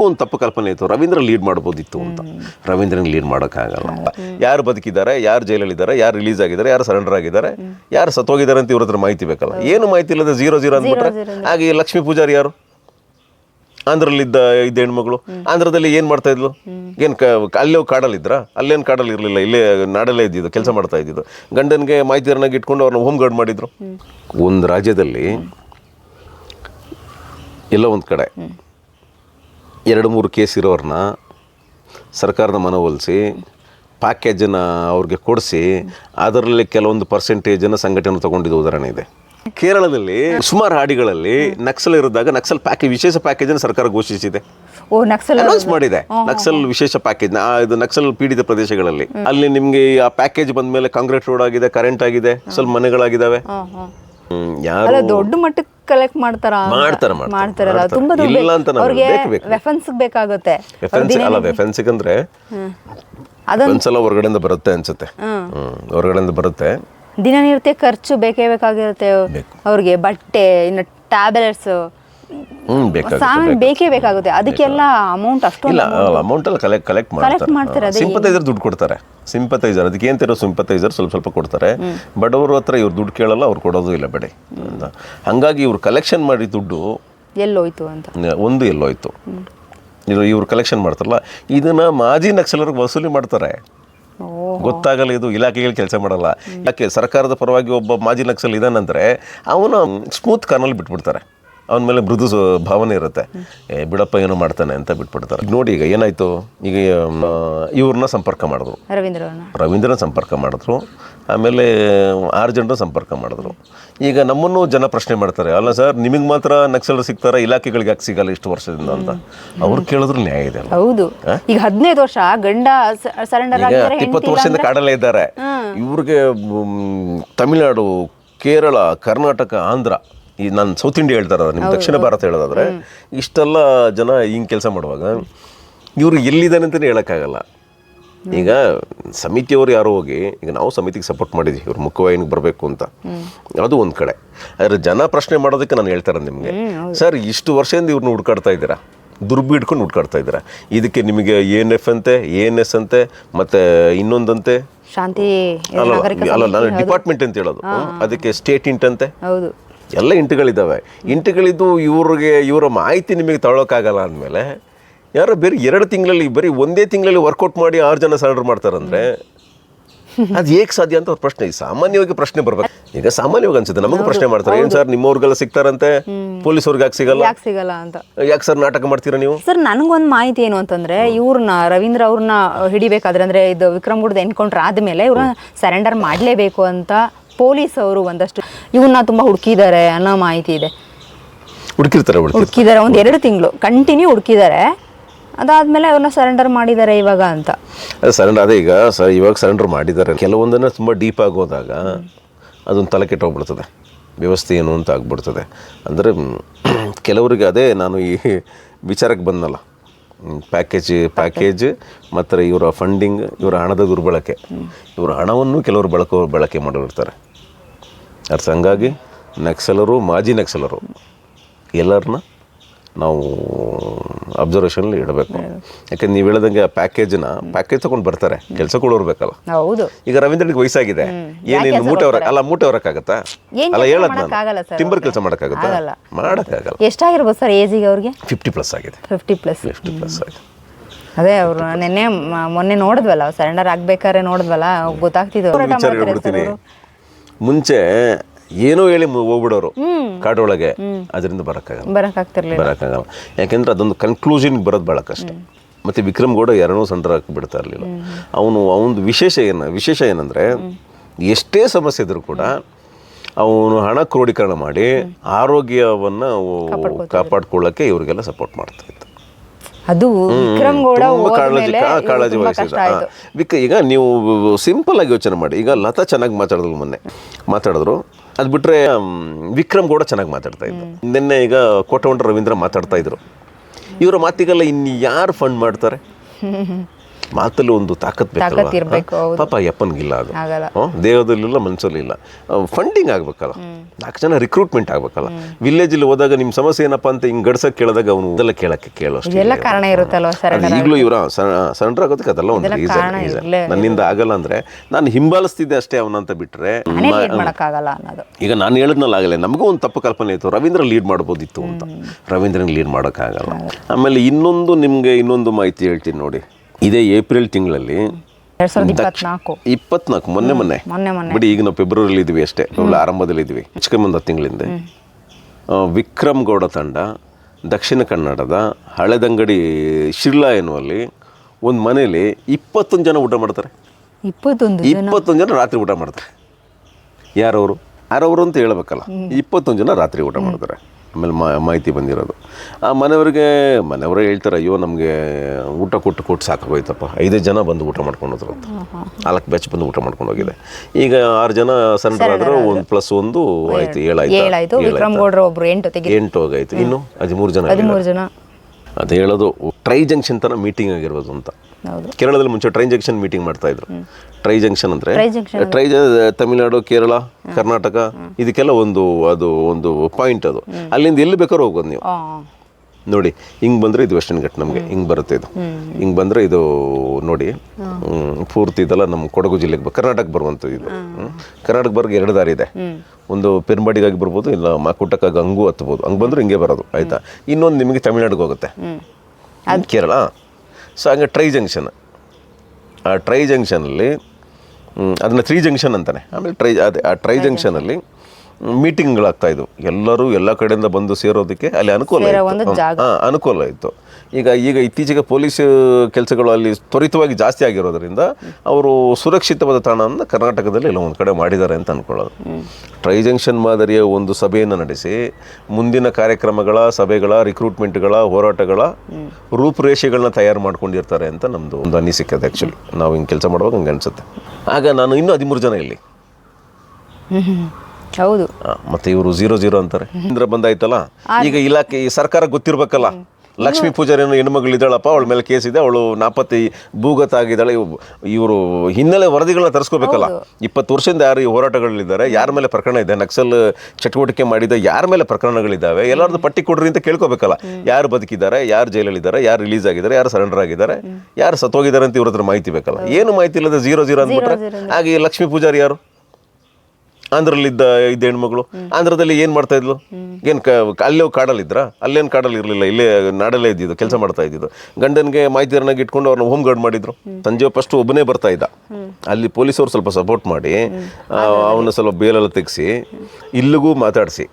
ನನಗೂ ಒಂದು ತಪ್ಪು ಕಲ್ಪನೆ ಇತ್ತು. ರವೀಂದ್ರ ಲೀಡ್ ಮಾಡ್ಬೋದಿತ್ತು ಅಂತ. ರವೀಂದ್ರನ ಲೀಡ್ ಮಾಡೋಕ್ಕಾಗಲ್ಲ ಯಾರು ಬದುಕಿದ್ದಾರೆ ಯಾರು ಜೈಲಲ್ಲಿದ್ದಾರೆ ಯಾರು ರಿಲೀಸ್ ಆಗಿದ್ದಾರೆ ಯಾರು ಸರೆಂಡರ್ ಆಗಿದ್ದಾರೆ ಯಾರು ಸತ್ತೋಗಿದ್ದಾರೆ ಅಂತ ಇವ್ರ ಹತ್ರ ಮಾಹಿತಿ ಬೇಕಲ್ಲ. ಏನು ಮಾಹಿತಿ ಇಲ್ಲದೆ ಜೀರೋ ಜೀರೋ ಅಂದ್ಬಿಟ್ರೆ ಹಾಗೆ ಲಕ್ಷ್ಮೀ ಪೂಜಾರಿ ಯಾರು? ಆಂಧ್ರಲ್ಲಿದ್ದ ಇದ್ದ ಹೆಣ್ಮಗಳು. ಆಂಧ್ರದಲ್ಲಿ ಏನು ಮಾಡ್ತಾ ಇದ್ಲು? ಏನು ಕ ಅಲ್ಲೇ ಕಾಡಲ್ಲಿದ್ರ? ಅಲ್ಲೇನು ಕಾಡಲ್ಲಿ ಇರಲಿಲ್ಲ ಇಲ್ಲೇ ನಾಡಲ್ಲೇ ಇದ್ದಿದ್ದು ಕೆಲಸ ಮಾಡ್ತಾ ಇದ್ದಿದ್ದು. ಗಂಡನಿಗೆ ಮಾಹಿತಿಯರನ್ನಾಗಿ ಇಟ್ಕೊಂಡು ಅವ್ರನ್ನ ಹೋಮ್ ಗಾರ್ಡ್ ಮಾಡಿದ್ರು. ಒಂದು ರಾಜ್ಯದಲ್ಲಿ ಎಲ್ಲ ಒಂದು ಕಡೆ ಎರಡು ಮೂರು ಕೇಸ್ ಇರೋರನ್ನ ಸರ್ಕಾರದ ಮನವೊಲಿಸಿ ಪ್ಯಾಕೇಜನ್ನ ಅವ್ರಿಗೆ ಕೊಡಿಸಿ ಅದರಲ್ಲಿ ಕೆಲವೊಂದು ಪರ್ಸೆಂಟೇಜನ್ನು ಸಂಘಟನೆ ತಗೊಂಡಿದ್ದು ಉದಾಹರಣೆ ಇದೆ. ಕೇರಳದಲ್ಲಿ ಸುಮಾರು ಹಾಡಿಗಳಲ್ಲಿ ನಕ್ಸಲ್ ಇರಿದಾಗ ನಕ್ಸಲ್ ಪ್ಯಾಕೇಜ್ ವಿಶೇಷ ಪ್ಯಾಕೇಜನ್ನು ಸರ್ಕಾರ ಘೋಷಿಸಿದೆ. ಓ ನಕ್ಸಲ್ ಅನೌನ್ಸ್ ಮಾಡಿದೆ. ನಕ್ಸಲ್ ವಿಶೇಷ ಪ್ಯಾಕೇಜ್ ಇದು ನಕ್ಸಲ್ ಪೀಡಿತ ಪ್ರದೇಶಗಳಲ್ಲಿ. ಅಲ್ಲಿ ನಿಮ್ಗೆ ಆ ಪ್ಯಾಕೇಜ್ ಬಂದ ಮೇಲೆ ಕಾಂಕ್ರೀಟ್ ರೋಡ್ ಆಗಿದೆ ಕರೆಂಟ್ ಆಗಿದೆ ಸ್ವಲ್ಪ ಮನೆಗಳಾಗಿದಾವೆ ಯಾರು ದೊಡ್ಡ ಮಟ್ಟಕ್ಕೆ ಕಲೆಕ್ಟ್ ಮಾಡ್ತಾರ? ಮಾಡ್ತಾರ ಮಾಡ್ತಾರೆ, ಮಾಡ್ತಾರಲ್ಲ ತುಂಬಾ ದುಡ್ಡು ಇಲ್ಲ ಅಂತ ಅವ್ರಿಗೆ. ವೆಫನ್ಸ್ ಬೇಕಾಗುತ್ತೆ. ವೆಫೆನ್ಸ್ ಅಲ್ಲ ವೆಫೆನ್ಸ್ ಅಂದ್ರೆ ಎಲ್ಲ ಹೊರಗಡೆಯಿಂದ ಬರುತ್ತೆ ಅನ್ಸುತ್ತೆ. ಹೊರಗಡೆಯಿಂದ ಬರುತ್ತೆ. ದಿನನಿತ್ಯ ಖರ್ಚು ಬೇಕೇ ಬೇಕಾಗಿರುತ್ತೆ ಅವ್ರಿಗೆ ಬಟ್ಟೆ ಇನ್ನು ಟ್ಯಾಬ್ಲೆಟ್ಸ್ ಹ್ಮ್ ಬೇಕಾಗುತ್ತೆ ಬೇಕೇ ಬೇಕಾಗುತ್ತೆ. ಅದಕ್ಕೆಲ್ಲ ಅಮೌಂಟ್ ಅಷ್ಟು ಇಲ್ಲ ಅಮೌಂಟ್ ಅಲ್ಲಿ ಕಲೆಕ್ಟ್ ಕಲೆಕ್ಟ್ ಮಾಡ್ತಾರೆ, ಸಿಂಪತೈಸರ್ ದುಡ್ಡು ಕೊಡ್ತಾರೆ. ಸಿಂಪತೈಸರ್ ಅದಕ್ಕೆ ಏನ್ ತಿರೋ ಸಿಂಪತೈಸರ್ ಸ್ವಲ್ಪ ಸ್ವಲ್ಪ ಕೊಡ್ತಾರೆ. ಬಡವ್ರ ಹತ್ರ ಇವ್ರು ದುಡ್ಡು ಕೇಳಲ್ಲ ಅವ್ರು ಕೊಡೋದು ಇಲ್ಲ ಬೇಡಿ. ಹಂಗಾಗಿ ಇವ್ರು ಕಲೆಕ್ಷನ್ ಮಾಡಿ ದುಡ್ಡು ಎಲ್ಲೋಯ್ತು ಅಂತ. ಒಂದು ಎಲ್ಲೋಯ್ತು. ಇದು ಇವ್ರು ಕಲೆಕ್ಷನ್ ಮಾಡ್ತಾರಲ್ಲ ಇದನ್ನ ಮಾಜಿ ನಕ್ಸಲರಿಗೆ ವಸೂಲಿ ಮಾಡ್ತಾರೆ. ಗೊತ್ತಾಗಲ್ಲ ಇದು ಇಲಾಖೆಗಳು ಕೆಲಸ ಮಾಡಲ್ಲ. ಯಾಕೆ ಸರ್ಕಾರದ ಪರವಾಗಿ ಒಬ್ಬ ಮಾಜಿ ನಕ್ಸಲ್ ಇದಾನಂದ್ರೆ ಅವನು ಸ್ಮೂತ್ ಕಾರ್ನಲ್ಲಿ ಬಿಟ್ಬಿಡ್ತಾರೆ. ಅವನ ಮೇಲೆ ಮೃದು ಭಾವನೆ ಇರುತ್ತೆ. ಏ ಬಿಡಪ್ಪ ಏನೋ ಮಾಡ್ತಾನೆ ಅಂತ ಬಿಟ್ಬಿಡ್ತಾರೆ. ನೋಡಿ ಈಗ ಏನಾಯ್ತು? ಈಗ ಇವ್ರನ್ನ ಸಂಪರ್ಕ ಮಾಡಿದ್ರು. ರವೀಂದ್ರ ರವೀಂದ್ರನ ಸಂಪರ್ಕ ಮಾಡಿದ್ರು. ಆಮೇಲೆ ಆರು ಜನರ ಸಂಪರ್ಕ ಮಾಡಿದ್ರು. ಈಗ ನಮ್ಮನ್ನು ಜನ ಪ್ರಶ್ನೆ ಮಾಡ್ತಾರೆ. ಅಲ್ಲ ಸರ್ ನಿಮಗೆ ಮಾತ್ರ ನಕ್ಸಲರು ಸಿಗ್ತಾರ? ಇಲಾಖೆಗಳಿಗೆ ಯಾಕೆ ಸಿಗಲ್ಲ ಇಷ್ಟು ವರ್ಷದಿಂದ ಅಂತ. ಅವ್ರು ಕೇಳಿದ್ರು ನ್ಯಾಯ ಇದೆ ಹೌದು. ಈಗ ಹದಿನೈದು ವರ್ಷ ಗಂಡ ಸರೆಂಡರ್ ಇಪ್ಪತ್ತು ವರ್ಷದಿಂದ ಕಾಡಲ್ಲೇ ಇದ್ದಾರೆ. ಇವ್ರಿಗೆ ತಮಿಳ್ನಾಡು ಕೇರಳ ಕರ್ನಾಟಕ ಆಂಧ್ರ ಈ ನಾನು ಸೌತ್ ಇಂಡಿಯಾ ಹೇಳ್ತಾರ ನಿಮ್ಮ ದಕ್ಷಿಣ ಭಾರತ ಹೇಳೋದಾದ್ರೆ ಇಷ್ಟೆಲ್ಲ ಜನ ಹಿಂಗೆ ಕೆಲಸ ಮಾಡುವಾಗ ಇವರು ಎಲ್ಲಿದ್ದಾನೆ ಅಂತಲೇ ಹೇಳೋಕ್ಕಾಗಲ್ಲ. ಈಗ ಸಮಿತಿಯವರು ಯಾರು ಹೋಗಿ ಈಗ ನಾವು ಸಮಿತಿಗೆ ಸಪೋರ್ಟ್ ಮಾಡಿದ್ವಿ ಇವ್ರು ಮುಖ್ಯವಾಹಿನಿಗೆ ಬರಬೇಕು ಅಂತ. ಅದು ಒಂದು ಕಡೆ. ಆದರೆ ಜನ ಪ್ರಶ್ನೆ ಮಾಡೋದಕ್ಕೆ ನಾನು ಹೇಳ್ತಾರೆ ನಿಮಗೆ. ಸರ್ ಇಷ್ಟು ವರ್ಷದಿಂದ ಇವ್ರನ್ನ ಹುಡ್ಕಾಡ್ತಾ ಇದ್ದೀರಾ? ದುರ್ಬಿ ಹಿಡ್ಕೊಂಡು ಹುಡ್ಕಾಡ್ತಾ ಇದ್ದೀರಾ? ಇದಕ್ಕೆ ನಿಮಗೆ ಎ ಎನ್ ಎಫ್ ಅಂತೆ ಎ ಎನ್ ಎಸ್ ಅಂತೆ ಮತ್ತೆ ಇನ್ನೊಂದಂತೆ? ಶಾಂತಿ ಅಲ್ಲ ನಾನು ಡಿಪಾರ್ಟ್ಮೆಂಟ್ ಅಂತ ಹೇಳೋದು. ಅದಕ್ಕೆ ಸ್ಟೇಟ್ ಇಂಟ್ ಅಂತೆ? ಹೌದು. ಎಲ್ಲ ಇಂಟುಗಳಿದ್ದಾವೆ ಇಂಟುಗಳಿದ್ದು ಇವ್ರಿಗೆ ಇವರ ಮಾಹಿತಿ ನಿಮಗೆ ತಗೊಳಕ್ಕಾಗಲ್ಲ ಅಂದಮೇಲೆ ಯಾರೋ ಬೇರೆ ಎರಡು ತಿಂಗಳಲ್ಲಿ ಬರೀ ಒಂದೇ ತಿಂಗಳಲ್ಲಿ ವರ್ಕೌಟ್ ಮಾಡಿ ಆರು ಜನ ಸರೆಂಡರ್ ಮಾಡ್ತಾರಂದ್ರೆ ಅದು ಹೇಗೆ ಸಾಧ್ಯ ಅಂತ ಅವ್ರ ಪ್ರಶ್ನೆ. ಸಾಮಾನ್ಯವಾಗಿ ಪ್ರಶ್ನೆ ಬರ್ಬೇಕು. ಈಗ ಸಾಮಾನ್ಯವಾಗಿ ಅನ್ಸುತ್ತೆ ನಮಗೂ ಪ್ರಶ್ನೆ ಮಾಡ್ತಾರೆ ಏನು ಸರ್ ನಿಮ್ಮವ್ರಿಗೆಲ್ಲ ಸಿಗ್ತಾರಂತೆ? ಪೊಲೀಸವ್ರಿಗೆ ಯಾಕೆ ಸಿಗಲ್ಲ? ಯಾಕೆ ಸಿಗಲ್ಲ ಅಂತ. ಯಾಕೆ ಸರ್ ನಾಟಕ ಮಾಡ್ತೀರಾ ನೀವು? ಸರ್ ನನಗೊಂದು ಮಾಹಿತಿ ಏನು ಅಂತಂದ್ರೆ ಇವ್ರನ್ನ ರವೀಂದ್ರ ಅವ್ರನ್ನ ಹಿಡಿಬೇಕಾದ್ರೆ ಅಂದ್ರೆ ಇದು ವಿಕ್ರಮ್ ಗುಡ್ದ ಎನ್ಕೌಂಟರ್ ಆದ್ಮೇಲೆ ಇವ್ರನ್ನ ಸರೆಂಡರ್ ಮಾಡಲೇಬೇಕು ಅಂತ ಪೊಲೀಸ್ ಅವರು ಒಂದಷ್ಟು ಇವನ್ನ ತುಂಬಾ ಹುಡುಕಿದ್ದಾರೆ ಅನ್ನೋ ಮಾಹಿತಿ ಇದೆ. ಹುಡುಕಿರ್ತಾರೆ ಹುಡುಕಿದ್ದಾರೆ ಒಂದು ಎರಡು ತಿಂಗಳು. ಕಂಟಿನ್ಯೂ ಹುಡುಕಿದ್ದಾರೆ. ಅದಾದ್ಮೇಲೆ ಅವ್ರನ್ನ ಸರೆಂಡರ್ ಮಾಡಿದ್ದಾರೆ ಇವಾಗ ಅಂತ. ಸರೆಂಡರ್ ಅದೇ ಈಗ ಸ ಇವಾಗ ಸರೆಂಡರ್ ಮಾಡಿದ್ದಾರೆ. ಕೆಲವೊಂದನ್ನು ತುಂಬ ಡೀಪ್ ಆಗೋದಾಗ ಅದೊಂದು ತಲೆ ಕೆಟ್ಟೋಗ್ಬಿಡ್ತದೆ. ವ್ಯವಸ್ಥೆ ಏನು ಅಂತ ಆಗ್ಬಿಡ್ತದೆ. ಅಂದರೆ ಕೆಲವರಿಗೆ ಅದೇ ನಾನು ಈ ವಿಚಾರಕ್ಕೆ ಬಂದಲ್ಲ ಪ್ಯಾಕೇಜ್ ಪ್ಯಾಕೇಜ್ ಮತ್ತು ಇವರ ಫಂಡಿಂಗ್ ಇವರ ಹಣದ ದುರ್ಬಳಕೆ. ಇವರ ಹಣವನ್ನು ಕೆಲವರು ಬಳಕೆ ಬಳಕೆ ಮಾಡಿರ್ತಾರೆ ಅರ್ಥ ಹಂಗಾಗಿ ನಕ್ಸಲರು ಮಾಜಿ ನಕ್ಸಲರು. ಎಲ್ಲರನ್ನ ನಾವು ಅಬ್ಸರ್ವೇಷನ್ಲಿ ಇಡಬೇಕು. ಯಾಕಂದ್ರೆ ನೀವು ಹೇಳ್ದಂಗೆ ಆ ಪ್ಯಾಕೇಜ್ನ ಪ್ಯಾಕೇಜ್ ತಗೊಂಡು ಬರ್ತಾರೆ. ಕೆಲಸ ಕೊಡೋರು ಬೇಕಲ್ಲ. ಹೌದು. ಈಗ ರವೀಂದ್ರನಿಗೆ ವಯಸ್ಸಾಗಿದೆ. ಏನೇನು ಮೂಟೆ ಅವ್ರ ಅಲ್ಲ ಮೂಟೆ ಹೊರಕ್ಕಾಗತ್ತಾ? ಏನ್ ಅಲ್ಲ ಕೆಲ್ಸ ಸರ್ ನಾನು ಟಿಂಬರ್ ಕೆಲಸ ಮಾಡೋಕ್ಕಾಗತ್ತಾ. ಮಾಡೋಕ್ಕಾಗಲ್ಲ ಎಷ್ಟಾಗಿರ್ಬೋದು ಸರ್ ಏಜಿಗೆ ಅವ್ರಿಗೆ? ಫಿಫ್ಟಿ ಪ್ಲಸ್ ಆಗಿದೆ. ಫಿಫ್ಟಿ ಪ್ಲಸ್ ಫಿಫ್ಟಿ ಪ್ಲಸ್ ಆಗಿದೆ. ಅದೇ ಅವರು ನಿನ್ನೆ ಮೊನ್ನೆ ನೋಡಿದ್ವಲ್ಲ ಸರೆಂಡರ್ ಆಗ್ಬೇಕಾದ್ರೆ ನೋಡಿದ್ವಲ್ಲ ಗೊತ್ತಾಗ್ತಿದ್ದು ಮುಂಚೆ ಏನೋ ಹೇಳಿ ಹೋಗ್ಬಿಡೋರು ಕಾಡೊಳಗೆ ಅದರಿಂದ ಬರೋಕ್ಕಾಗಲ್ಲ. ಬರಕ್ಕಾಗ್ತಿರ್ಲಿಲ್ಲ. ಬರೋಕ್ಕಾಗಲ್ಲ. ಯಾಕೆಂದ್ರೆ ಅದೊಂದು ಕನ್ಕ್ಲೂಷನ್ ಬರೋದು ಭಾಳ ಕಷ್ಟ ಮತ್ತು ವಿಕ್ರಮ್ ಗೌಡ ಎರಡೂ ಸೆಂಟರ್ ಹಾಕಿ ಬಿಡ್ತಾ ಇರಲಿಲ್ಲ ಅವನು ಅವನು ವಿಶೇಷ ಏನು ವಿಶೇಷ ಏನಂದರೆ ಎಷ್ಟೇ ಸಮಸ್ಯೆ ಇದ್ರೂ ಕೂಡ ಅವನು ಹಣ ಕ್ರೋಢೀಕರಣ ಮಾಡಿ ಆರೋಗ್ಯವನ್ನು ಕಾಪಾಡ್ಕೊಳ್ಳೋಕ್ಕೆ ಇವರಿಗೆಲ್ಲ ಸಪೋರ್ಟ್ ಮಾಡ್ತಾ ಇದ್ದ ಅದು ವಿಕ್ರಮ್ ಗೌಡ ತುಂಬ ಕಾಳಜಿ ಹೋದ್ಮೇಲೆ ಕಾಳಜಿ ತುಂಬಾ ಆಯ್ತು. ಈಗ ನೀವು ಸಿಂಪಲ್ ಆಗಿ ಯೋಚನೆ ಮಾಡಿ. ಈಗ ಲತಾ ಚೆನ್ನಾಗಿ ಮಾತಾಡಿದ್ರು ಮೊನ್ನೆ. ಮಾತಾಡಿದ್ರು. ಅದು ಬಿಟ್ರೆ ಮ್, ವಿಕ್ರಮ್ ಕೂಡ ಚೆನ್ನಾಗಿ ಮಾತಾಡ್ತಾ ಇದ್ರು. ನಿನ್ನೆ ಈಗ ಕೋಟವಂಡ ರವೀಂದ್ರ ಮಾತಾಡ್ತಾ ಇದ್ರು. ಇವರ ಮಾತಿಗೆಲ್ಲ ಇನ್ನು ಯಾರು ಫಂಡ್ ಮಾಡ್ತಾರೆ? ಮಾತಲ್ಲಿ ಒಂದು ತಾಕತ್ ಬೇಕು. ಪಾಪ ಯಪ್ಪನಿಗಿಲ್ಲ ಅದು? ದೇಹದಲ್ಲಿಲ್ಲ ಮನಸ್ಸಲ್ಲಿಲ್ಲ ಫಂಡಿಂಗ್ ಆಗ್ಬೇಕಲ್ಲ. ನಾಲ್ಕು ಜನ ರಿಕ್ರೂಟ್ಮೆಂಟ್ ಆಗ್ಬೇಕಲ್ಲ. ವಿಲೇಜಲ್ಲಿ ಹೋದಾಗ ನಿಮ್ಮ ಸಮಸ್ಯೆ ಏನಪ್ಪ ಅಂತ ಹಿಂಗ್ ಗಡ್ಸಕ್ ಕೇಳಿದಾಗ ಅವನು ಇದೆಲ್ಲ ಕೇಳಕ್ಕೆ ಕಾರಣ ಇರುತ್ತಲ್ವ ಸರ್ ಅದು ಈಗಲೂ ಇವರ ಸರೆಂಡರ್ ಆಗೋದಕ್ಕೆ ಅದೆಲ್ಲ ಒಂದು ರೀಸನ್ ನನ್ನಿಂದ ಆಗಲ್ಲ ಅಂದ್ರೆ ನಾನು ಹಿಂಬಾಲಿಸ್ತಿದ್ದೆ ಅಷ್ಟೇ ಅವನಂತ ಬಿಟ್ರೆ. ಈಗ ನಾನು ಹೇಳಿದ್ನಲ್ಲ ಆಗಲೇ ನಮಗೂ ಒಂದು ತಪ್ಪು ಕಲ್ಪನೆ ಇತ್ತು. ರವೀಂದ್ರ ಲೀಡ್ ಮಾಡ್ಬೋದಿತ್ತು ಅಂತ. ರವೀಂದ್ರನ ಲೀಡ್ ಮಾಡೋಕ್ಕಾಗಲ್ಲ. ಆಮೇಲೆ ಇನ್ನೊಂದು ನಿಮಗೆ ಇನ್ನೊಂದು ಮಾಹಿತಿ ಹೇಳ್ತೀನಿ ನೋಡಿ. ಇದೇ ಏಪ್ರಿಲ್ ತಿಂಗಳಲ್ಲಿ ಎರಡ್ ಸಾವಿರದ ಇಪ್ಪತ್ನಾಲ್ಕು. ಇಪ್ಪತ್ನಾಲ್ಕು ಮೊನ್ನೆ ಮೊನ್ನೆ. ಮೊನ್ನೆ ಮೊನ್ನೆ. ಬಿಡಿ ಈಗ ನಾವು ಫೆಬ್ರವರಿಲಿ ಇದ್ವಿ ಅಷ್ಟೇ. ಆರಂಭದಲ್ಲಿ ಇದ್ವಿ. ಹೆಚ್ಚಿಗೆ ಒಂದು ಹತ್ತು ತಿಂಗಳಿಂದ. ವಿಕ್ರಮ್ ಗೌಡ ತಂಡ ದಕ್ಷಿಣ ಕನ್ನಡದ ಹಳೆದಂಗಡಿ ಶಿರ್ಲಾ ಎನ್ನುವಲ್ಲಿ ಒಂದು ಮನೇಲಿ ಇಪ್ಪತ್ತೊಂದು ಜನ ಊಟ ಮಾಡ್ತಾರೆ. ಇಪ್ಪತ್ತೊಂದು ಇಪ್ಪತ್ತೊಂದು ಜನ ರಾತ್ರಿ ಊಟ ಮಾಡ್ತಾರೆ. ಯಾರವರು? ಯಾರವರು ಅಂತ ಹೇಳಬೇಕಲ್ಲ. ಇಪ್ಪತ್ತೊಂದು ಜನ ರಾತ್ರಿ ಊಟ ಮಾಡ್ತಾರೆ. ಆಮೇಲೆ ಮಾಹಿತಿ ಬಂದಿರೋದು. ಆ ಮನೆಯವ್ರಿಗೆ ಮನೆಯವರೇ ಹೇಳ್ತಾರೆ ಅಯ್ಯೋ ನಮಗೆ ಊಟ ಕೊಟ್ಟು ಕೊಟ್ಟು ಸಾಕಾಗೋಯ್ತಪ್ಪ. ಐದೇ ಜನ ಬಂದು ಊಟ ಮಾಡ್ಕೊಂಡು ಹೋದ್ರು ಅಂತ ನಾಲ್ಕು ಬ್ಯಾಚ್ ಬಂದು ಊಟ ಮಾಡ್ಕೊಂಡು ಹೋಗಿದೆ ಈಗ ಆರು ಜನ ಸೆಂಟರ್ ಆದ್ರೆ ಒಂದು ಪ್ಲಸ್ ಒಂದು ಆಯ್ತು ಏಳಾಯ್ತು? ಒಬ್ರು ಎಂಟು ಎಂಟು ಹೋಗಾಯ್ತು. ಇನ್ನು ಹದಿಮೂರು ಜನ ಹದಿಮೂರು ಜನ. ಅದು ಹೇಳೋದು ಟ್ರೈ ಜಂಕ್ಷನ್ ತನ ಮೀಟಿಂಗ್ ಆಗಿರ್ಬೋದು ಅಂತ. ಕೇರಳದಲ್ಲಿ ಮುಂಚೆ ಟ್ರೈ ಜಂಕ್ಷನ್ ಮೀಟಿಂಗ್ ಮಾಡ್ತಾ ಇದ್ರು. ಟ್ರೈ ಜಂಕ್ಷನ್ ಅಂದ್ರೆ ಟ್ರೈ ತಮಿಳುನಾಡು ಕೇರಳ ಕರ್ನಾಟಕ ಇದಕ್ಕೆಲ್ಲ ಒಂದು ಅದು ಒಂದು ಪಾಯಿಂಟ್ ಅದು. ಅಲ್ಲಿಂದ ಎಲ್ಲಿ ಬೇಕಾದ್ರೂ ಹೋಗೋದು ನೀವು. ನೋಡಿ ಹಿಂಗ್ ಬಂದ್ರೆ ಇದು ವೆಸ್ಟರ್ನ್ ಘಟ್ ನಮಗೆ ಹಿಂಗ್ ಬರುತ್ತೆ ಇದು. ಹಿಂಗ್ ಬಂದ್ರೆ ಇದು ನೋಡಿ ಪೂರ್ತಿ ಇದೆಲ್ಲ ನಮ್ಮ ಕೊಡಗು ಜಿಲ್ಲೆಗೆ ಕರ್ನಾಟಕ ಬರುವಂಥದ್ದು ಇದು. ಕರ್ನಾಟಕ ಬರ್ಗೆ ಎರಡು ದಾರಿ ಇದೆ. ಒಂದು ಪೆರ್ಮಾಡಿಗಾಗಿ ಬರ್ಬೋದು ಇಲ್ಲ ಮಾಕುಟಕ್ಕಾಗಿ ಹಂಗೂ ಹತ್ಬೋದು. ಹಂಗೆ ಬಂದ್ರೆ ಹಿಂಗೆ ಬರೋದು ಆಯ್ತಾ? ಇನ್ನೊಂದು ನಿಮಗೆ ತಮಿಳ್ನಾಡಿಗೆ ಹೋಗುತ್ತೆ. ಕೇರಳ? ಸೊ ಹಂಗೆ ಟ್ರೈ ಜಂಕ್ಷನ್ ಆ ಟ್ರೈ ಜಂಕ್ಷನಲ್ಲಿ ಅದನ್ನು ತ್ರೀ ಜಂಕ್ಷನ್ ಅಂತಾನೆ. ಆಮೇಲೆ ಟ್ರೈ ಅದೇ ಆ ಟ್ರೈ ಜಂಕ್ಷನಲ್ಲಿ ಮೀಟಿಂಗ್ಗಳಾಗ್ತಾಯಿದ್ವು ಎಲ್ಲರೂ ಎಲ್ಲ ಕಡೆಯಿಂದ ಬಂದು ಸೇರೋದಕ್ಕೆ ಅಲ್ಲಿ ಅನುಕೂಲ ಇತ್ತು. ಹಾ, ಅನುಕೂಲ ಇತ್ತು. ಈಗ ಈಗ ಇತ್ತೀಚೆಗೆ ಪೊಲೀಸ್ ಕೆಲಸಗಳು ಅಲ್ಲಿ ತ್ವರಿತವಾಗಿ ಜಾಸ್ತಿ ಆಗಿರೋದ್ರಿಂದ ಅವರು ಸುರಕ್ಷಿತವಾದ ತಾಣವನ್ನು ಕರ್ನಾಟಕದಲ್ಲಿ ಎಲ್ಲ ಒಂದು ಕಡೆ ಮಾಡಿದ್ದಾರೆ ಅಂತ ಅಂದ್ಕೊಳ್ಳೋದು ಟ್ರೈ ಜಂಕ್ಷನ್ ಮಾದರಿಯ ಒಂದು ಸಭೆಯನ್ನು ನಡೆಸಿ ಮುಂದಿನ ಕಾರ್ಯಕ್ರಮಗಳ ಸಭೆಗಳ ರಿಕ್ರೂಟ್ಮೆಂಟ್ಗಳ ಹೋರಾಟಗಳ ರೂಪುರೇಷೆಗಳನ್ನ ತಯಾರು ಮಾಡ್ಕೊಂಡಿರ್ತಾರೆ ಅಂತ ನಮ್ಮದು ಒಂದು ಅನಿಸಿಕೆ ಆ್ಯಕ್ಚುಲಿ ನಾವು ಹಿಂಗೆ ಕೆಲಸ ಮಾಡುವಾಗ ಹಂಗೆ ಅನಿಸುತ್ತೆ. ಆಗ ನಾನು ಇನ್ನೂ ಹದಿಮೂರು ಜನ ಇಲ್ಲಿ. ಹೌದು. ಮತ್ತೆ ಇವರು ಝೀರೋ ಜೀರೋ ಅಂತಾರೆ. ಇಂದ್ರ ಬಂದಾಯ್ತಲ್ಲ? ಈಗ ಇಲಾಖೆ ಈ ಸರ್ಕಾರ ಗೊತ್ತಿರ್ಬೇಕಲ್ಲ? ಲಕ್ಷ್ಮೀ ಪೂಜಾರಿ ಅನ್ನೋ ಹೆಣ್ಮಗಳು ಇದ್ದಾಳಪ್ಪ ಅವಳ ಮೇಲೆ ಕೇಸ್ ಇದೆ ಅವಳು ನಾಪತ್ತೆ ಭೂಗತ ಆಗಿದ್ದಾಳೆ ಇವರು ಹಿನ್ನೆಲೆ ವರದಿಗಳನ್ನ ತರಿಸ್ಕೋಬೇಕಲ್ಲ. ಇಪ್ಪತ್ತು ವರ್ಷದಿಂದ ಯಾರು ಈ ಹೋರಾಟಗಳಿದ್ದಾರೆ ಯಾರ ಮೇಲೆ ಪ್ರಕರಣ ಇದೆ ನಕ್ಸಲ್ ಚಟುವಟಿಕೆ ಮಾಡಿದ ಯಾರ ಮೇಲೆ ಪ್ರಕರಣಗಳಿದ್ದಾವೆ ಎಲ್ಲರದ್ದು ಪಟ್ಟಿ ಕೊಡ್ರಿ ಅಂತ ಕೇಳ್ಕೋಬೇಕಲ್ಲ. ಯಾರು ಬದುಕಿದ್ದಾರೆ ಯಾರು ಜೈಲಲ್ಲಿದ್ದಾರೆ ಯಾರು ರಿಲೀಸ್ ಆಗಿದ್ದಾರೆ ಯಾರು ಸರೆಂಡರ್ ಆಗಿದ್ದಾರೆ ಯಾರು ಸತ್ತೋಗಿದ್ದಾರೆ ಅಂತ ಇವ್ರ ಹತ್ರ ಮಾಹಿತಿ ಬೇಕಲ್ಲ. ಏನು ಮಾಹಿತಿ ಇಲ್ಲದೆ ಜೀರೋ ಜೀರೋ ಅಂದ್ಬಿಟ್ರೆ ಹಾಗೆ ಲಕ್ಷ್ಮೀ ಪೂಜಾರಿ ಯಾರು? ಆಂಧ್ರಲ್ಲಿದ್ದ ಇದ್ದ ಹೆಣ್ಮಗಳು. ಆಂಧ್ರದಲ್ಲಿ ಏನು ಮಾಡ್ತಾ ಇದ್ಲು? ಏನು ಕ ಅಲ್ಲೇ ಕಾಡಲ್ಲಿದ್ರ ಅಲ್ಲೇನು ಕಾಡಲ್ಲಿರಲಿಲ್ಲ ಇಲ್ಲೇ ನಾಡಲ್ಲೇ ಇದ್ದಿದ್ದು ಕೆಲಸ ಮಾಡ್ತಾ ಇದ್ದಿದ್ದು. ಗಂಡನಿಗೆ ಮಾಹಿತಿಯನ್ನಾಗಿ ಇಟ್ಕೊಂಡು ಅವ್ರನ್ನ ಹೋಮ್ ಗಾರ್ಡ್ ಮಾಡಿದ್ರು. ಸಂಜೆ ಫಸ್ಟ್ ಒಬ್ಬನೇ ಬರ್ತಾ ಇದ್ದ. ಅಲ್ಲಿ ಪೊಲೀಸವ್ರು ಸ್ವಲ್ಪ ಸಪೋರ್ಟ್ ಮಾಡಿ ಅವನ ಸ್ವಲ್ಪ ಬೇಲೆಲ್ಲ ತೆಗೆಸಿ ಇಲ್ಲಿಗೂ ಮಾತಾಡಿಸಿ.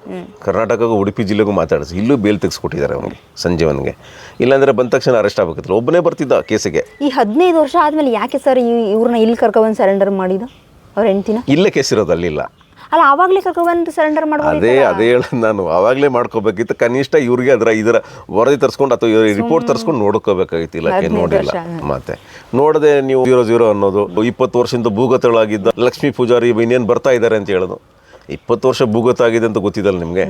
ಕರ್ನಾಟಕಗೂ ಉಡುಪಿ ಜಿಲ್ಲೆಗೂ ಮಾತಾಡಿಸಿ. ಇಲ್ಲೂ ಬೇಲ್ ತೆಗೆಸ್ಕೊಟ್ಟಿದ್ದಾರೆ ಅವನಿಗೆ ಸಂಜೀವನ್ಗೆ. ಇಲ್ಲಾಂದ್ರೆ ಬಂದ ತಕ್ಷಣ ಅರೆಸ್ಟ್ ಆಗಬೇಕಿತ್ತು. ಒಬ್ಬನೇ ಬರ್ತಿದ್ದ ಕೇಸಿಗೆ. ಈ ಹದಿನೈದು ವರ್ಷ ಆದಮೇಲೆ ಯಾಕೆ ಸರ್ ಇವ್ರನ್ನ ಇಲ್ಲಿ ಕರ್ಕೊಬಂದು ಸರೆಂಡರ್ ಮಾಡಿದ ಅವ್ರ ಹೆಂಡ್ತಿನ? ಇಲ್ಲೇ ಕೇಸ್ ಇರೋದು ಅಲ್ಲಿಲ್ಲ. ಅಲ್ಲ ಆವಾಗಲೇ ಕರ್ಕೊಬಂದು ಸರೆಂಡರ್ ಮಾಡ್ಬೋದು ಅದೇ ಅದೇ ಹೇಳೋದು ನಾನು. ಅವಾಗಲೇ ಮಾಡ್ಕೋಬೇಕಿತ್ತು. ಕನಿಷ್ಠ ಇವ್ರಿಗೆ ಅದರ ಇದರ ವರದಿ ತರಿಸ್ಕೊಂಡು ಅಥವಾ ರಿಪೋರ್ಟ್ ತರಿಸ್ಕೊಂಡು ನೋಡ್ಕೋಬೇಕಾಗಿತ್ತು ಇಲಾಖೆ ನೋಡಿಲ್ಲ. ಮತ್ತೆ ನೋಡದೆ ನೀವು ಜೀರೋ ಜೀರೋ ಅನ್ನೋದು ಇಪ್ಪತ್ತು ವರ್ಷದಿಂದ ಭೂಗತಗಳಾಗಿದ್ದ ಲಕ್ಷ್ಮೀ ಪೂಜಾರಿ ಇನ್ನೇನು ಬರ್ತಾ ಇದ್ದಾರೆ ಅಂತ ಹೇಳೋದು. ಇಪ್ಪತ್ತು ವರ್ಷ ಭೂಗತ ಆಗಿದೆ ಅಂತ ಗೊತ್ತಿದ್ದಲ್ಲ ನಿಮಗೆ?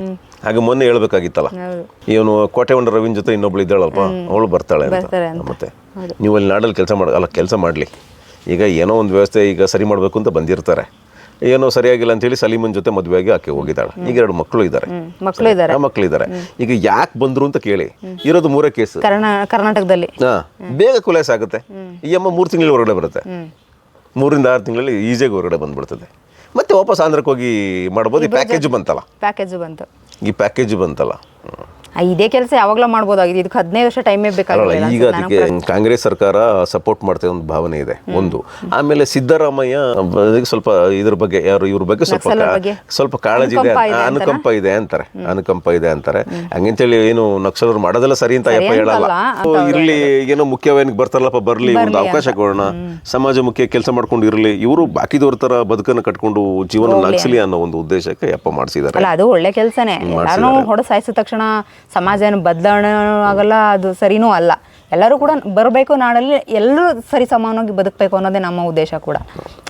ಹಾಗೆ ಮೊನ್ನೆ ಹೇಳ್ಬೇಕಾಗಿತ್ತಲ್ಲ? ಏನು ಇವನು ಕೋಟೆಗೊಂಡ ರವಿನ್ ಜೊತೆ ಇನ್ನೊಬ್ಳು ಇದ್ದಾಳಪ್ಪ ಅವಳು ಬರ್ತಾಳೆ ಅಂತ. ಮತ್ತೆ ನೀವು ಅಲ್ಲಿ ನಾಡಲ್ಲಿ ಕೆಲಸ ಮಾಡ ಅಲ್ಲ ಕೆಲಸ ಮಾಡಲಿ. ಈಗ ಏನೋ ಒಂದು ವ್ಯವಸ್ಥೆ ಈಗ ಸರಿ ಮಾಡಬೇಕು ಅಂತ ಬಂದಿರ್ತಾರೆ. ಏನೋ ಸರಿಯಾಗಿಲ್ಲ ಅಂತ ಹೇಳಿ ಸಲೀಮನ್ ಜೊತೆ ಮದುವೆಯಾಗಿ ಆಕೆ ಹೋಗಿದ್ದಾಳೆ. ಈಗ ಎರಡು ಮಕ್ಕಳು ಇದ್ದಾರೆ. ಮಕ್ಕಳು ಇದ್ದಾರೆ. ಮಕ್ಕಳಿದ್ದಾರೆ ಈಗ ಯಾಕೆ ಬಂದ್ರು ಅಂತ ಕೇಳಿ. ಇರೋದು ಮೂರೇ ಕೇಸ್. ಕರ್ನಾಟಕದಲ್ಲಿ. ಹಾ ಬೇಗ ಕುಲಾಸ ಆಗುತ್ತೆ. ಈ ಅಮ್ಮ ಮೂರು ತಿಂಗಳ ಹೊರಗಡೆ ಬರುತ್ತೆ. ಮೂರಿಂದ ಆರು ತಿಂಗಳಲ್ಲಿ ಈಸಿಯಾಗಿ ಹೊರಗಡೆ ಬಂದ್ಬಿಡ್ತದೆ. ಮತ್ತೆ ವಾಪಸ್ ಆಂಧ್ರಕ್ಕೆ ಹೋಗಿ ಮಾಡ್ಬೋದು. ಈ ಪ್ಯಾಕೇಜ್ ಬಂತಲ್ಲ. ಪ್ಯಾಕೇಜ್ ಬಂತು. ಈ ಪ್ಯಾಕೇಜ್ ಬಂತಲ್ಲ. ಇದೇ ಕೆಲಸ ಯಾವಾಗಲೂ ಮಾಡ್ಬೋದಾಗಿದೆ. ಇದಕ್ಕೆ ಹದಿನೈದು ವರ್ಷ ಟೈಮೇ ಬೇಕಾಗಿಲ್ಲ. ಈಗ ಅದಕ್ಕೆ ಕಾಂಗ್ರೆಸ್ ಸರ್ಕಾರ ಸಪೋರ್ಟ್ ಮಾಡ್ತೇವೆ ಒಂದು ಭಾವನೆ ಇದೆ. ಒಂದು. ಆಮೇಲೆ ಸಿದ್ದರಾಮಯ್ಯ ಸ್ವಲ್ಪ ಇದ್ರ ಬಗ್ಗೆ ಯಾರು ಇವ್ರ ಬಗ್ಗೆ ಸ್ವಲ್ಪ ಸ್ವಲ್ಪ ಕಾಳಜಿ ಇದೆ ಅನುಕಂಪ ಇದೆ ಅಂತಾರೆ. ಅನುಕಂಪ ಇದೆ ಅಂತಾರೆ. ಹಂಗಂತೇಳಿ ಏನು ನಕ್ಸಲರು ಮಾಡೋದೆಲ್ಲ ಸರಿ ಅಂತ ಯಪ್ಪ ಹೇಳಲ್ಲ. ಇರಲಿ ಏನೋ ಮುಖ್ಯವೇನಿಗೆ ಬರ್ತಾರಲ್ಲಪ್ಪ ಬರ್ಲಿ ಒಂದು ಅವಕಾಶ ಕೊಡೋಣ. ಸಮಾಜ ಮುಖ್ಯ ಕೆಲಸ ಮಾಡ್ಕೊಂಡು ಇರಲಿ. ಇವರು ಬಾಕಿದವ್ರ ತರ ಬದುಕನ್ನು ಕಟ್ಕೊಂಡು ಜೀವನ ನಡೆಸಲಿ ಅನ್ನೋ ಒಂದು ಉದ್ದೇಶಕ್ಕೆ ಯಪ್ಪ ಮಾಡಿಸಿದ್ದಾರೆ. ಅದು ಒಳ್ಳೆ ಕೆಲಸನೇ. ಹೊಡೆ ಸಾಯಿಸಿದ ತಕ್ಷಣ ಸಮಾಜ ಏನು ಬದಲಾವಣೆ ಆಗಲ್ಲ ಅದು ಸರಿನೂ ಅಲ್ಲ. ಎಲ್ಲರೂ ಕೂಡ ಬರಬೇಕು ನಾಡಲ್ಲಿ ಎಲ್ಲರೂ ಸರಿ ಸಮಾನವಾಗಿ ಬದುಕಬೇಕು ಅನ್ನೋದೇ ನಮ್ಮ ಉದ್ದೇಶ ಕೂಡ.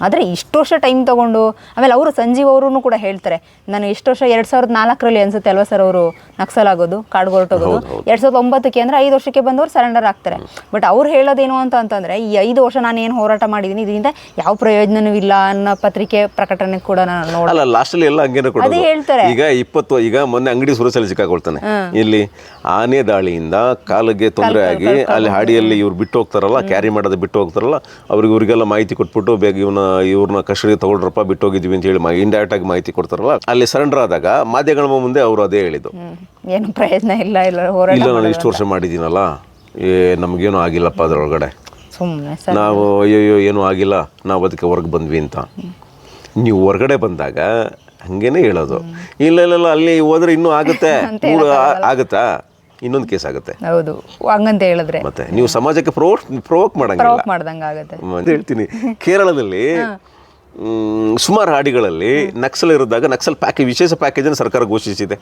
ಆದರೆ ಇಷ್ಟು ವರ್ಷ ಟೈಮ್ ತೊಗೊಂಡು ಆಮೇಲೆ ಅವರು ಸಂಜೀವ್ ಅವರು ಕೂಡ ಹೇಳ್ತಾರೆ ನಾನು ಇಷ್ಟು ವರ್ಷ ಎರಡು ಸಾವಿರದ ನಾಲ್ಕರಲ್ಲಿ ಅನ್ಸುತ್ತೆ ಅಲ್ವಾ ಸರ್ ಅವರು ನಕ್ಸಲ್ ಆಗೋದು? ಕಾಡು ಹೊರಟೋಗೋದು ಎರಡು ಸಾವಿರದ ಒಂಬತ್ತಕ್ಕೆ ಅಂದರೆ ಐದು ವರ್ಷಕ್ಕೆ ಬಂದವರು ಸರೆಂಡರ್ ಆಗ್ತಾರೆ. ಬಟ್ ಅವ್ರು ಹೇಳೋದೇನು ಅಂತ ಅಂತಂದರೆ ಈ ಐದು ವರ್ಷ ನಾನು ಏನು ಹೋರಾಟ ಮಾಡಿದ್ದೀನಿ ಇದರಿಂದ ಯಾವ ಪ್ರಯೋಜನವೂ ಇಲ್ಲ ಅನ್ನೋ ಪತ್ರಿಕೆ ಪ್ರಕಟಣೆ ಕೂಡ ನಾನು ನೋಡಲ್ಲ ಲಾಸ್ಟಲ್ಲಿ ಎಲ್ಲ ಹಂಗೇನೆ ಅದೇ ಹೇಳ್ತಾರೆ. ಈಗ ಇಪ್ಪತ್ತು ಈಗ ಮೊನ್ನೆ ಅಂಗಡಿ ಸುರಸಲ್ಲಿ ಸಿಕ್ಕಾಕೊಳ್ತಾನೆ. ಇಲ್ಲಿ ಆನೆ ದಾಳಿಯಿಂದ ಕಾಲಿಗೆ ತೊಂದರೆ ಆಗಿ ಅಲ್ಲಿ ಹಾಡಿಯಲ್ಲಿ ಇವ್ರು ಬಿಟ್ಟು ಹೋಗ್ತಾರಲ್ಲ ಕ್ಯಾರಿ ಮಾಡೋದು ಬಿಟ್ಟು ಹೋಗ್ತಾರಲ್ಲ ಅವ್ರಿಗೆ ಇವರಿಗೆಲ್ಲ ಮಾಹಿತಿ ಕೊಟ್ಬಿಟ್ಟು ಬೇಗ ಇವನ ಇವ್ರನ್ನ ಕಸ್ಟಡಿಗೆ ತಗೊಳ್ರಪ್ಪ ಬಿಟ್ಟು ಹೋಗಿದ್ವಿ ಅಂತ ಹೇಳಿ ಇಂಡೈರೆಕ್ಟ್ ಆಗಿ ಮಾಹಿತಿ ಕೊಡ್ತಾರಲ್ಲ ಅಲ್ಲಿ ಸರೆಂಡರ್ ಆದಾಗ ಮಾಧ್ಯಮಗಳ ಮುಂದೆ ಅವರು ಅದೇ ಹೇಳಿದ್ದು. ಏನು ಪ್ರಯತ್ನ ಇಲ್ಲ ಇಲ್ಲ ಹೋರಾಟ ಇಲ್ಲ ನಾನು ಇಷ್ಟು ವರ್ಷ ಮಾಡಿದ್ದೀನಲ್ಲ ಏ ನಮಗೇನು ಆಗಿಲ್ಲಪ್ಪ ಅದರೊಳಗಡೆ. ಸುಮ್ಮನೆ ನಾವು ಅಯ್ಯೋ ಏನೂ ಆಗಿಲ್ಲ ನಾವು ಅದಕ್ಕೆ ಹೊರಗೆ ಬಂದ್ವಿ ಅಂತ. ನೀವು ಹೊರಗಡೆ ಬಂದಾಗ ಹಂಗೇನೆ ಹೇಳೋದು. ಇಲ್ಲ ಇಲ್ಲ ಇಲ್ಲ, ಅಲ್ಲಿ ಹೋದ್ರೆ ಇನ್ನೂ ಆಗುತ್ತೆ. ಮೂರು ಆ- ಆಗುತ್ತಾ? ಇನ್ನೊಂದು ಕೇಸ್ ಆಗುತ್ತೆ. ಹೌದು. ಹಂಗಂತ ಹೇಳಿದ್ರೆ. ಮತ್ತೆ ನೀವು ಸಮಾಜಕ್ಕೆ ಪ್ರೋಕ್ ಪ್ರೋವೋಕ್ ಮಾಡಂಗಿಲ್ಲ. ಪ್ರವೋಕ್ ಮಾಡ್ದಂಗೆ ಆಗುತ್ತೆ. ಅಂತ ಹೇಳ್ತೀನಿ. ಕೇರಳದಲ್ಲಿ ಸುಮಾರು ಹಾಡಿಗಳಲ್ಲಿ ನಕ್ಸಲ್ ಇರಿದಾಗ ನಕ್ಸಲ್ ಪ್ಯಾಕೇಜ್ ವಿಶೇಷ ಪ್ಯಾಕೇಜ್ ಅನ್ನು ಸರ್ಕಾರ ಘೋಷಿಸಿದೆ.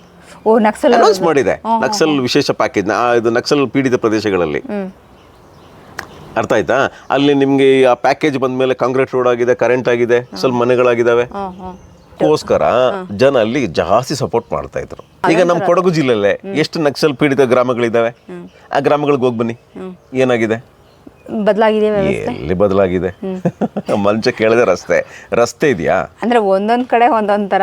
ಓ ನಕ್ಸಲ್ ಅನೌನ್ಸ್ ಮಾಡಿದೆ. ನಕ್ಸಲ್ ವಿಶೇಷ ಪ್ಯಾಕೇಜ್ ಇದು ನಕ್ಸಲ್ ಪೀಡಿತ ಪ್ರದೇಶಗಳಲ್ಲಿ. ಅರ್ಥ ಆಯ್ತಾ? ಅಲ್ಲಿ ನಿಮಗೆ ಆ ಪ್ಯಾಕೇಜ್ ಬಂದ ಮೇಲೆ ಕಾಂಕ್ರೀಟ್ ರೋಡ್ ಆಗಿದೆ ಕರೆಂಟ್ ಆಗಿದೆ ಸ್ವಲ್ಪ ಮನೆಗಳಾಗಿದ್ದಾವೆ. ಅದಕ್ಕೋಸ್ಕರ ಜನ ಅಲ್ಲಿ ಜಾಸ್ತಿ ಸಪೋರ್ಟ್ ಮಾಡ್ತಾ ಇದ್ರು. ಈಗ ನಮ್ಮ ಕೊಡಗು ಜಿಲ್ಲೆಯಲ್ಲೇ ಎಷ್ಟು ನಕ್ಸಲ್ ಪೀಡಿತ ಗ್ರಾಮಗಳಿದ್ದಾವೆ ಆ ಗ್ರಾಮಗಳಿಗೆ ಹೋಗಿ ಬನ್ನಿ. ಏನಾಗಿದೆ? ಬದಲಾಗಿದೆ ಎಲ್ಲಿ ಬದಲಾಗಿದೆ? ಮಂಚ ಕೇಳಿದ ರಸ್ತೆ. ರಸ್ತೆ ಇದೆಯಾ? ಅಂದ್ರೆ ಒಂದೊಂದ್ ಕಡೆ ಒಂದೊಂದ್ ತರ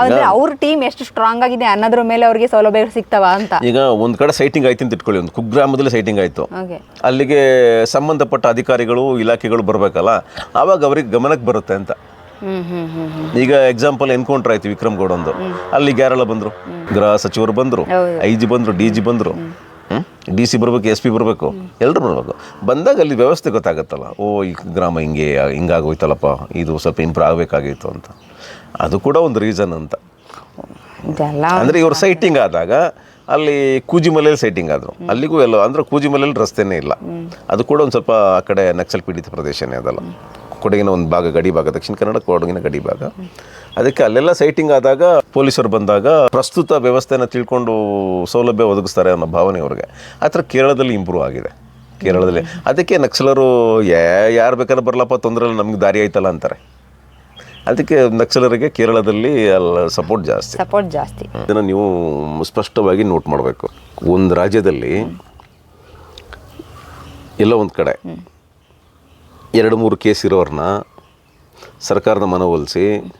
ಅಂದ್ರೆ ಅವ್ರ ಟೀಮ್ ಎಷ್ಟು ಸ್ಟ್ರಾಂಗ್ ಆಗಿದೆ ಅನ್ನೋದ್ರ ಮೇಲೆ ಅವ್ರಿಗೆ ಸೌಲಭ್ಯ ಸಿಗ್ತಾವ ಅಂತ. ಈಗ ಒಂದ್ ಕಡೆ ಸೈಟಿಂಗ್ ಆಯ್ತು ಅಂತ ಇಟ್ಕೊಳ್ಳಿ ಒಂದು ಕುಗ್ರಾಮದಲ್ಲಿ ಸೈಟಿಂಗ್ ಆಯ್ತು. ಅಲ್ಲಿಗೆ ಸಂಬಂಧಪಟ್ಟ ಅಧಿಕಾರಿಗಳು ಇಲಾಖೆಗಳು ಬರ್ಬೇಕಲ್ಲ? ಅವಾಗ ಅವ್ರಿಗೆ ಗಮನಕ್ಕೆ ಬರುತ್ತೆ ಅಂತ. ಈಗ ಎಕ್ಸಾಂಪಲ್ ಎನ್ಕೌಂಟರ್ ಆಯ್ತು ವಿಕ್ರಮ್ ಗೌಡ ಒಂದು. ಅಲ್ಲಿ ಯಾರೆಲ್ಲ ಬಂದ್ರು. ಗೃಹ ಸಚಿವರು ಬಂದ್ರು. ಐ ಜಿ ಬಂದ್ರು ಡಿ ಜಿ ಬಂದ್ರು. ಡಿ ಸಿ ಬರ್ಬೇಕು ಎಸ್ ಪಿ ಬರಬೇಕು. ಎಲ್ಲರೂ ಬರಬೇಕು. ಬಂದಾಗ ಅಲ್ಲಿ ವ್ಯವಸ್ಥೆ ಗೊತ್ತಾಗುತ್ತಲ್ಲ. ಓ ಈ ಗ್ರಾಮ ಹಿಂಗೆ ಹಿಂಗಾಗೋಯ್ತಲ್ಲಪ್ಪ. ಇದು ಸ್ವಲ್ಪ ಇಂಪ್ರೂವ್ ಆಗಬೇಕಾಗಿತ್ತು ಅಂತ. ಅದು ಕೂಡ ಒಂದು ರೀಸನ್ ಅಂತ. ಅಂದ್ರೆ ಇವ್ರು ಸೈಟಿಂಗ್ ಆದಾಗ ಅಲ್ಲಿ ಕೂಜಿಮಲೆಯಲ್ಲಿ ಸೈಟಿಂಗ್ ಆದ್ರು. ಅಲ್ಲಿಗೂ ಎಲ್ಲ ಅಂದ್ರೆ ಕೂಜಿಮಲೆಯಲ್ಲಿ ರಸ್ತೆನೇ ಇಲ್ಲ. ಅದು ಕೂಡ ಒಂದು ಸ್ವಲ್ಪ ಆ ಕಡೆ ನಕ್ಸಲ್ ಪೀಡಿತ ಪ್ರದೇಶನೇ ಅದಲ್ಲ. ಕೊಡಗಿನ ಒಂದು ಭಾಗ ಗಡಿ ಭಾಗ ದಕ್ಷಿಣ ಕನ್ನಡ ಕೊಡಗಿನ ಗಡಿ ಭಾಗ. ಅದಕ್ಕೆ ಅಲ್ಲೆಲ್ಲ ಸೈಟಿಂಗ್ ಆದಾಗ ಪೊಲೀಸರು ಬಂದಾಗ ಪ್ರಸ್ತುತ ವ್ಯವಸ್ಥೆನ ತಿಳ್ಕೊಂಡು ಸೌಲಭ್ಯ ಒದಗಿಸ್ತಾರೆ ಅನ್ನೋ ಭಾವನೆ ಅವ್ರಿಗೆ. ಆ ಥರ ಕೇರಳದಲ್ಲಿ ಇಂಪ್ರೂವ್ ಆಗಿದೆ. ಕೇರಳದಲ್ಲಿ ಅದಕ್ಕೆ ನಕ್ಸಲರು ಯಾ ಯಾರು ಬೇಕಾದ್ರೆ ಬರಲಪ್ಪ ತೊಂದರೆ ಇಲ್ಲ ನಮ್ಗೆ ದಾರಿ ಆಯ್ತಲ್ಲ ಅಂತಾರೆ. ಅದಕ್ಕೆ ನಕ್ಸಲರಿಗೆ ಕೇರಳದಲ್ಲಿ ಅಲ್ಲ ಸಪೋರ್ಟ್ ಜಾಸ್ತಿ. ಸಪೋರ್ಟ್ ಜಾಸ್ತಿ. ಇದನ್ನು ನೀವು ಸ್ಪಷ್ಟವಾಗಿ ನೋಟ್ ಮಾಡಬೇಕು. ಒಂದು ರಾಜ್ಯದಲ್ಲಿ ಎಲ್ಲ ಒಂದು ಕಡೆ ಎರಡು ಮೂರು ಕೇಸ್ ಇರೋರನ್ನ ಸರ್ಕಾರದ ಮನವೊಲಿಸಿ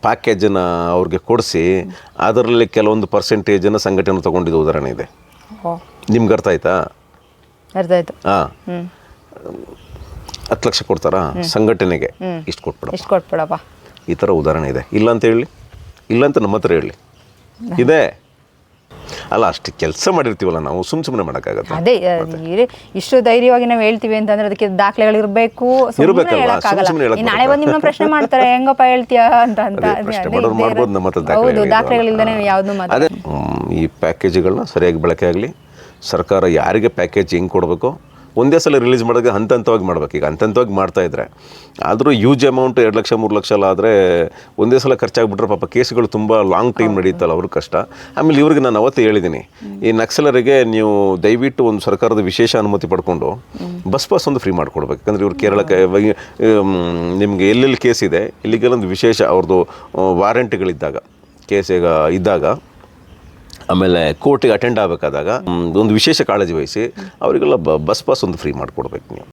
ಪ್ಯಾಕೇಜನ್ನು ಅವ್ರಿಗೆ ಕೊಡಿಸಿ ಅದರಲ್ಲಿ ಕೆಲವೊಂದು ಪರ್ಸೆಂಟೇಜನ್ನು ಸಂಘಟನೆ ತೊಗೊಂಡಿದ್ದು ಉದಾಹರಣೆ ಇದೆ. ನಿಮ್ಗೆ ಅರ್ಥ ಆಯ್ತಾ? ಅರ್ಥ ಆಯ್ತು. ಹಾಂ. ಹತ್ತು ಲಕ್ಷ ಕೊಡ್ತಾರಾ ಸಂಘಟನೆಗೆ? ಇಷ್ಟು ಕೊಟ್ಬಿಡ ಇಷ್ಟು ಕೊಟ್ಬಿಡಪ್ಪ. ಈ ಥರ ಉದಾಹರಣೆ ಇದೆ. ಇಲ್ಲ ಅಂತ ಹೇಳಿ. ಇಲ್ಲ ಅಂತ ನಮ್ಮ ಹತ್ರ ಹೇಳಿ. ಇದೆ? ಅಲ್ಲ ಅಷ್ಟು ಕೆಲಸ ಮಾಡಿರ್ತೀವಲ್ಲ ನಾವು ಸುಮ್ ಸುಮ್ಮನೆ ಮಾಡೋಕ್ಕಾಗತ್ತೆ? ಅದೇ ಇರಿ- ಇಷ್ಟು ಧೈರ್ಯವಾಗಿ ನಾವು ಹೇಳ್ತೀವಿ ಅಂತಂದ್ರೆ ಅದಕ್ಕೆ ದಾಖಲೆಗಳು ಇರಬೇಕು? ಸುಮ್ನೆ ಹೇಳಕ್ ನಾಳೆ ಬಂದು ನಿಮ್ಮ ಪ್ರಶ್ನೆ ಮಾಡ್ತಾರೆ ಹೆಂಗಪ್ಪ ಹೇಳ್ತೀಯಾ ಅಂತ ಅಂತ. ಅದೇ ಅದೇ- ಪ್ರಶ್ನೆ ಅದೇ ಮಾಡೋರು ಇದ್ದೇ ಮಾಡ್ಬೋದು ಇರೋದು. ನಮ್ಮ ಹತ್ರ ಹೌದು ಯಾವ್ದು ಮಾತು ಅದೇ ಹ್ಮ್, ಈ ಪ್ಯಾಕೇಜ್ಗಳನ್ನ ಸರಿಯಾಗಿ ಬಳಕೆ ಆಗಲಿ. ಸರ್ಕಾರ ಯಾರಿಗೆ ಪ್ಯಾಕೇಜ್ ಹೆಂಗೆ ಕೊಡಬೇಕು ಒಂದೇ ಸಲ ರಿಲೀಸ್ ಮಾಡೋದಕ್ಕೆ ಹಂತ ಹಂತವಾಗಿ ಮಾಡ್ಬೇಕು. ಈಗ ಹಂತ ಹಂತವಾಗಿ ಮಾಡ್ತಾ ಇದ್ರೆ ಆದರೂ ಯೂಜ್ ಅಮೌಂಟ್ ಎರಡು ಲಕ್ಷ ಮೂರು ಲಕ್ಷ ಎಲ್ಲ ಆದರೆ ಒಂದೇ ಸಲ ಖರ್ಚಾಗ್ಬಿಟ್ರೆ ಪಾಪ ಕೇಸ್ಗಳು ತುಂಬ ಲಾಂಗ್ ಟೈಮ್ ನಡೀತಲ್ಲ ಅವ್ರಿಗೆ ಕಷ್ಟ. ಆಮೇಲೆ ಇವ್ರಿಗೆ ನಾನು ಅವತ್ತೇ ಹೇಳಿದ್ದೀನಿ ಈ ನಕ್ಸಲರಿಗೆ ನೀವು ದಯವಿಟ್ಟು ಒಂದು ಸರ್ಕಾರದ ವಿಶೇಷ ಅನುಮತಿ ಪಡ್ಕೊಂಡು ಬಸ್ ಪಾಸ್ ಒಂದು ಫ್ರೀ ಮಾಡಿಕೊಡ್ಬೇಕು. ಯಾಕಂದ್ರೆ ಇವ್ರು ಕೇರಳಕ್ಕೆ ನಿಮಗೆ ಎಲ್ಲೆಲ್ಲಿ ಕೇಸ್ ಇದೆ ಇಲ್ಲಿಗೆಲ್ಲೊಂದು ವಿಶೇಷ ಅವ್ರದ್ದು ವಾರಂಟಿಗಳಿದ್ದಾಗ ಕೇಸ್ ಈಗ ಇದ್ದಾಗ ಆಮೇಲೆ ಕೋರ್ಟಿಗೆ ಅಟೆಂಡ್ ಆಗಬೇಕಾದಾಗ ಒಂದು ವಿಶೇಷ ಕಾಳಜಿ ವಹಿಸಿ, ಅವರಿಗೆಲ್ಲ ಬಸ್ ಪಾಸ್ ಒಂದು ಫ್ರೀ ಮಾಡಿಕೊಡ್ಬೇಕು ನೀವು.